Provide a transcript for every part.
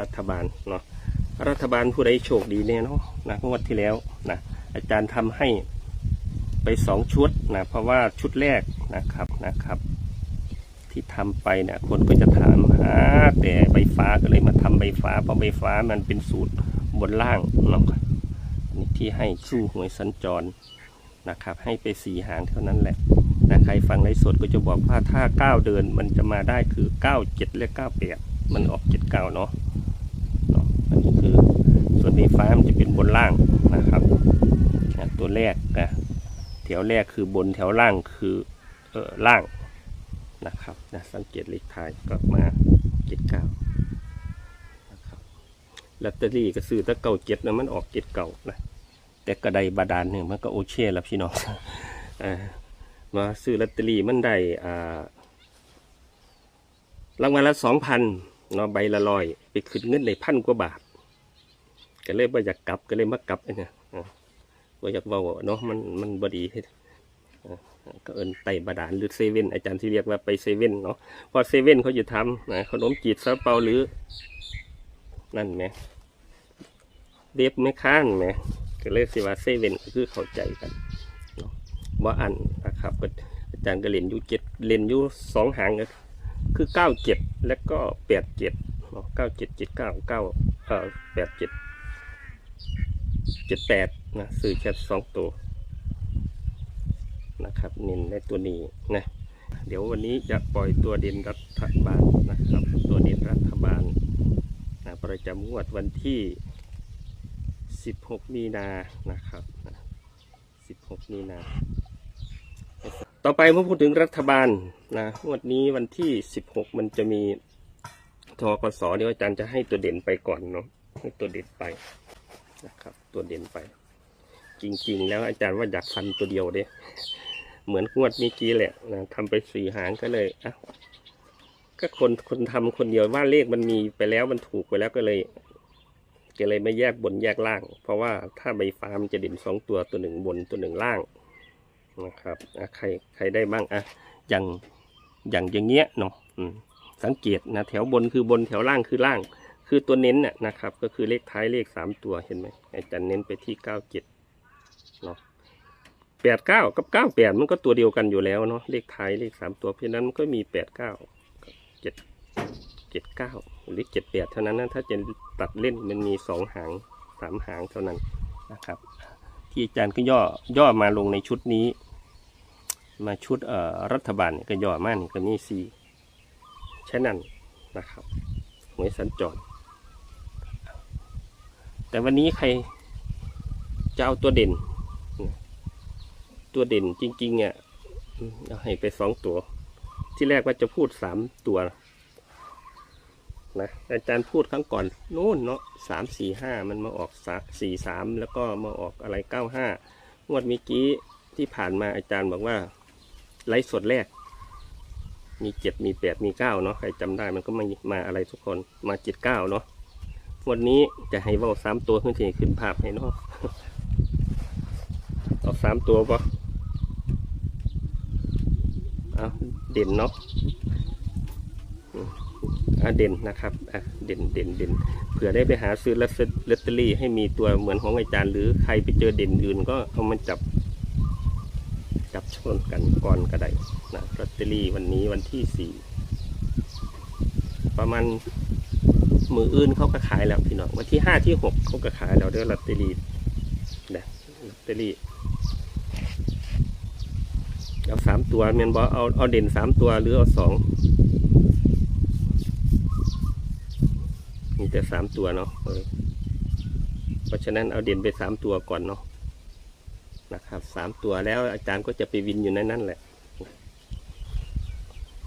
รัฐบาลเนาะรัฐบาลผู้ใดโชคดีเนี่ยเนาะนะงวดที่แล้วนะอาจารย์ทำให้ไปสองชุดนะเพราะว่าชุดแรกนะครับนะครับ ที่ทำไปเนี่ยคนก็จะถามหาแต่ใบฟ้าก็เลยมาทำใบฟ้าเพราะใบฟ้ามันเป็นสูตรบนล่างเนาะที่ให้สู้หวยสัญจรนะครับ ให้ไปสีหางเท่านั้นแหละนะใครฟังไลฟ์สดก็จะบอกว่าถ้าก้าวเดินมันจะมาได้คือเก้าเจ็ดและเก้าแปดมันออกเจ็ดเก้าเนาะ อันนี้คือส่วนใบฟ้ามันจะเป็นบนล่างนะครับตัวแรกนะแถวแรกคือบนแถวล่างคือเออล่างนะครับนะสังเกตเลขท้ายก็มาเจ็ดเก้านะครับลอตเตอรี่ก็ซื้อตะเก่าเจ็ดนะมันออกเจ็ดเก่านะแต่กระไดบาดาลเนี่ยมันก็โอเช่แล้วพี่น้องอมาซื้อลอตเตอรี่มันได้อ่ารางวัลละสองพัน เนาะใบละร้อย ไปขึ้นเงินในพันกว่าบาทก็เลยบ่อยากกลับก็เลยมากลับเนี่ยอ่าบ่อยากเว่าเนาะมันมันบดีก็เอินไต่บาดาลหรือเซเว่นอาจารย์ที่เรียกว่าไปเซเว่นเนาะเพอเซเว่นเขาจะทำนะขนมจีบซาเปาหรือ นั่นไหมเดฟไม่ค้านไหมก็เลยสิว่าเซเว่นก็คือเข้าใจกันเนาะว่าอันนะครับก็อาจารย์ก็เรียนยูเจ็ดเรียนยูสองหางก็ คือเก้าเจ็ดและก็แปดเจ็ดเก้าเจ็ดเจ็ดเก้าเก้าเอ่อแปดเจ็ดเจ็ดแปดนะซื้อแค่สองตัวนะครับเน้นในตัวนี้นะเดี๋ยววันนี้จะปล่อยตัวเด่นรัฐบาลนะครับ ตัวเด่นรัฐบาลนะประจำงวดวันที่ 16 มีนานะครับ 16 มีนา ต่อไปเมื่อพูดถึงรัฐบาลนะวดนี้วันที่16มันจะมีทกสเดี๋ยวอาจารย์จะให้ตัวเด่นไปก่อนเนาะให้ตัวเด่นไปนะครับ ตัวเด่นไป จริง ๆ แล้วอาจารย์ว่าอยากฟันตัวเดียวเด้เหมือนงวดเมื่อกี้แหละนะทำไปสี่หางก็เลยอะก็คนคนทำคนเดียวว่าเลขมันมีไปแล้วมันถูกไปแล้วก็เลยก็เลยไม่แยกบนแยกล่าง เพราะว่าถ้าใบฟ้ามันจะเด่นสองตัวตัวหนึ่งบนตัวหนึ่งล่าง นะครับใครใครได้บ้างอะอย่างอย่างอย่างเงี้ยเนาะอืมสังเกตนะแถวบนคือบนแถวล่างคือล่าง คือตัวเน้นน่ะนะครับ ก็คือเลขท้ายเลขสามตัวเห็นไหมอาจารย์เน้นไปที่เก้าเจ็ดเนาะแปดเก้ากับเก้าแปดมันก็ตัวเดียวกันอยู่แล้วเนาะเลขท้ายเลขสามตัวเพราะฉะนั้นมันก็มีแปดเก้าเจ็ดเจ็ดเก้าหรือเจ็ดแปดเท่านั้นนะถ้าจะตัดเล่นมันมีสองหางสามหางเท่านั้นนะครับ ที่อาจารย์ก็ย่อย่อมาลงในชุดนี้ มาชุดรัฐบาลก็ย่อมากนี่ก็มีสี่แค่นั้นนะครับหวยสัญจร แต่วันนี้ใครจะเอาตัวเด่น ตัวเด่นจริงๆเนี่ยเอาให้ไปสองตัว ที่แรกว่าจะพูดสามตัวนะอาจารย์พูดครั้งก่อนนู่นเนาะสามสี่ห้ามันมาออกสี่สามแล้วก็มาออกอะไรเก้าห้างวดเมื่อกี้ที่ผ่านมาอาจารย์บอกว่า ไลฟ์สดแรก มีเจ็ดมีแปดมีเก้าเนาะใครจำได้มันก็มามาอะไรทุกคนมาเจ็ดเก้าเนาะวันนี้จะให้เว่าสามตัวขึ้นที่ขึ้นภาพให้เนาะเอาสามตัวปะเอาเด่นเนาะอะเด่นนะครับอะเด่นเด่นเด่นเผื่อได้ไปหาซื้อลอตเตอรี่ให้มีตัวเหมือนของอาจารย์ หรือใครไปเจอเด่นอื่นก็เอามาจับ จับชนกันก่อนก็ได้นะลอตเตอรี่วันนี้วันที่สี่ประมาณมืออื่นเขาก็ขายแล้วพี่น้องวันที่ห้าที่หกเขาก็ขายแล้วเด้อลอตเตอรี่นะลอตเตอรี่เอาสามตัวเมียนบอเอาเอาเด่นสามตัวหรือเอาสองมีแต่สามตัวเนาะเพราะฉะนั้นเอาเด่นไปสามตัวก่อนเนาะ นะครับสามตัวแล้วอาจารย์ก็จะไปวินอยู่ในนั้นแหละ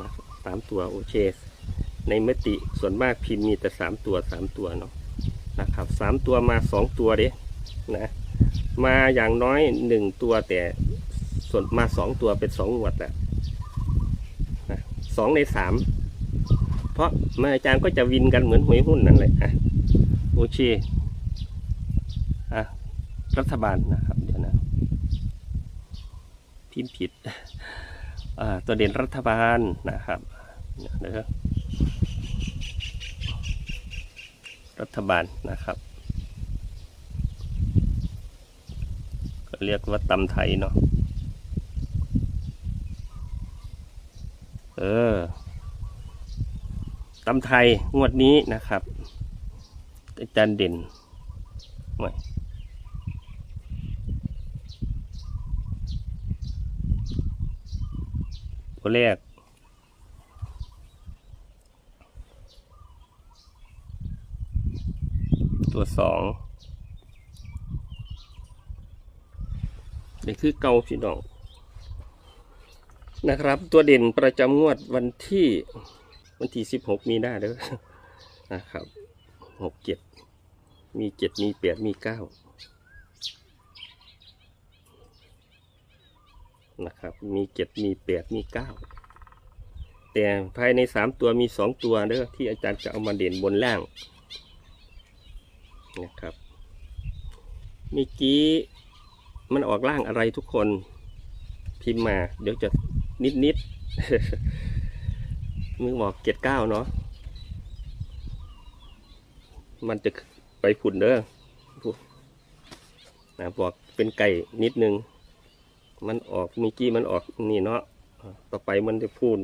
นะสามตัวโอเค ในมติส่วนมากพิมพ์มีแต่สามตัวสามตัวเนาะนะครับสามตัวมาสองตัวเด้นะมาอย่างน้อยหนึ่งตัวแต่ส่วนมาสองตัวเป็นสองหวดแหละนะสองในสามเพราะมาอาจารย์ก็จะวินกันเหมือนหวยหุ้นนั่นแหละอะโอเคอะรัฐบาลนะครับเพิมพ์ผิดตัวเด่นรัฐบาลนะครับเดี๋ยวรัฐบาลนะครับ ก็เรียกว่าตำไทยเนาะเออตำไทยงวดนี้นะครับอาจารย์เด่นไม่ ตัวแรก ตัวสองนี่คือเกาพี่น้องนะครับ ตัวเด่นประจำงวดวันที่วันที่สิบหกมีหน้าเด้อนะครับหกเจ็ดมีเจ็ดมีแปดมีเก้า นะครับ มีเจ็ดมีแปดมีเก้าแต่ภายในสามตัวมีสองตัวเด้อที่อาจารย์จะเอามาเด่นบนล่างนะครับเมื่อกี้มันออกร่างอะไรทุกคนพิมพ์มา เดี๋ยวจะนิดนิดมือบอกเจ็ดเก้าเนาะมันจะไปผุนเด้อนะบอกเป็นไก่นิดนึง มันออกมื่อกี้มันออกนี่เนาะต่อไปมันจะพูน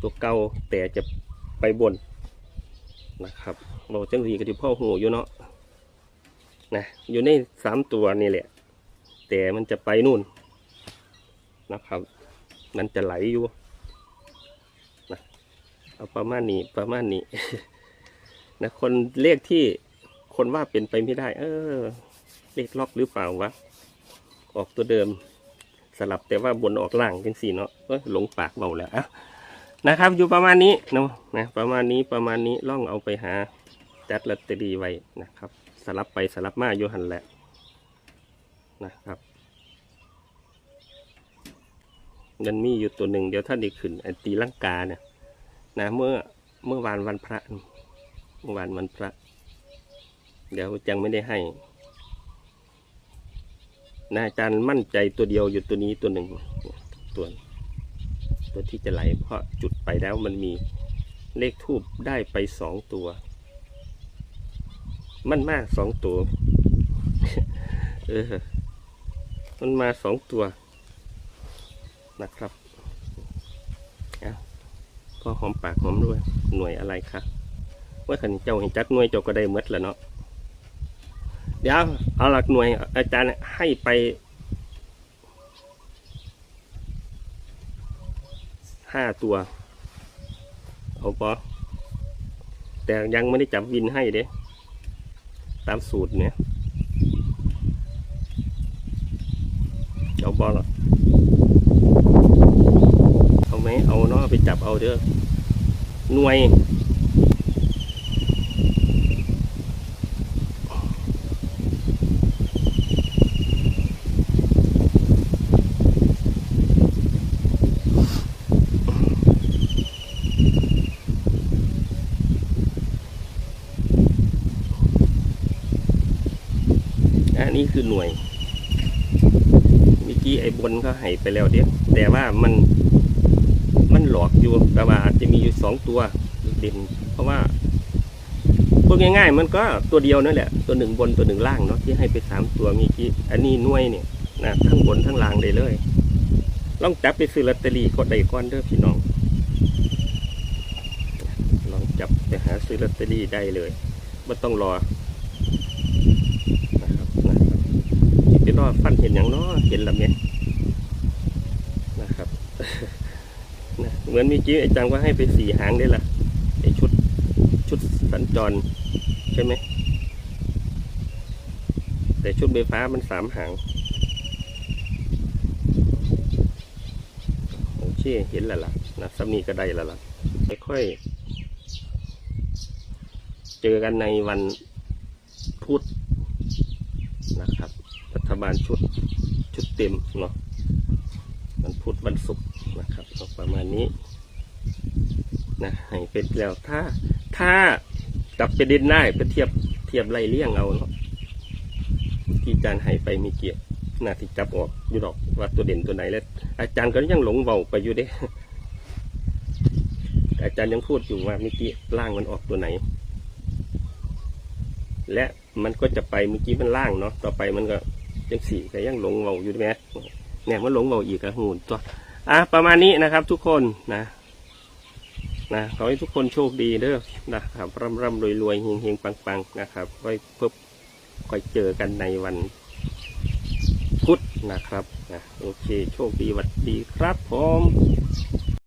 ตัวเก่าแต่จะไปบนนะครับเราจังสีกับที่พ่อหูอยู่เนาะนะอยู่ในสามตัวนี่แหละ แต่มันจะไปนู่นนะครับ มันจะไหลอยู่นะเอาประมาณนี้ประมาณนี้นะคนเลขที่คนว่าเป็นไปไม่ได้ เออ เลขล็อกหรือเปล่าวะ ออกตัวเดิม สลับแต่ว่าบนออกล่างจังสี่เนาะเอ้ยหลงปากเบาแล้วอะนะครับอยู่ประมาณนี้เนาะนะประมาณนี้ประมาณนี้ล่องเอาไปหาจัดลอตเตอรี่ไว้นะครับ สลับไปสลับมาอยู่หันแหละนะครับเงินมีอยู่ตัวหนึ่งเดี๋ยวท่านได้ขึ้นไอตีลังกาเนี่ยนะเมื่อเมื่อวานวันพระเมื่อวานวันพระ เดี๋ยวยังไม่ได้ให้ นะอาจารย์มั่นใจตัวเดียวอยู่ตัวนี้ตัวหนึ่งตัวตัวที่จะไหล เพราะจุดไปแล้วมันมีเลขทูบได้ไปสองตัว มันมากสองตัว เออ มันมาสองตัวนะครับอะก็หอมปากหอมด้วยหน่วยอะไรคะว่าขันเจ้าเห็นจักหน่วยเจ้าก็ได้หมดแล้วเนาะ เดี๋ยวเอาหลักหน่วยอาจารย์ให้ไปห้าตัว เอาปอแต่ยังไม่ได้จับวินให้เด้ตามสูตรเนี่ยเอาบอลหรอเอาไหมเอาเนาะไปจับเอาเด้อหน่วย นี้คือหน่วยเมื่อกี้ไอ้บนก็ให้ไปแล้วเดียวแต่ว่ามันมันหลอกอยู่แต่ว่าอาจจะมีอยู่สองตัวเด่นเพราะว่าพูดง่ายๆ มันก็ตัวเดียวนั่นแหละ ตัวหนึ่งบนตัวหนึ่งล่างเนาะที่ให้ไปสามตัวเมีกี้อันนี้น่วยเนี่ยนะทั้งบนทั้งล่างได้เลยลองจับไปซื้อลอตเตอรี่กดได้ก่อนเด้อพี่น้อง ลองจับไปหาซื้อลอตเตอรี่ได้เลยไม่ต้องรอ นะครับนะครับที่เป็ นอฟันเห็นอย่างน้อเห็นแล้วเนี่ยนะครับนะเหมือนมีกี้ไอ้จังว่าให้ไปสี่หางได้ละไอ้ชุดชุดสัญจรใช่ไหมแต่ชุดไฟฟ้ามันสามหางโอเคเห็นแล้วล่ะนะสำนีก็ได้แล้วล่ะค่อยเจอกันในวันพุธนะครับ ฐบาลชุดชุดเต็มเนาะวันพุธวันศุกร์นะครับก็ประมาณนี้นะให้เป็นแล้วถ้าถ้าจับประเด็นได้ไปเทียบเทียบไล่เลี่ยงเอาเนาะที่อาจารย์ให้ไปมีเกียรตินาที่จับออกอยู่ดอกว่าตัวเด่นตัวไหนแล้ว อาจารย์ก็ยังหลงเบาไปอยู่เด้อาจารย์ยังพูดอยู่ว่าเมื่อกี้ล่างมันออกตัวไหน และมันก็จะไปเมื่อกี้มันล่างเนาะต่อไปมันก็ ยังสี่แต่ยังหลงเบาอยู่ไหมเนี่ยมันหลงเบาอีกอะหูตัวอะประมาณนี้นะครับทุกคนนะนะขอให้ทุกคนโชคดีเด้อนะครับร่ำร่ำรวยรวยเฮงเฮงปังปังนะครับไว้เพิ่มค่อยเจอกันในวันพุธนะครับนะโอเค โชคดีวัดดีครับผม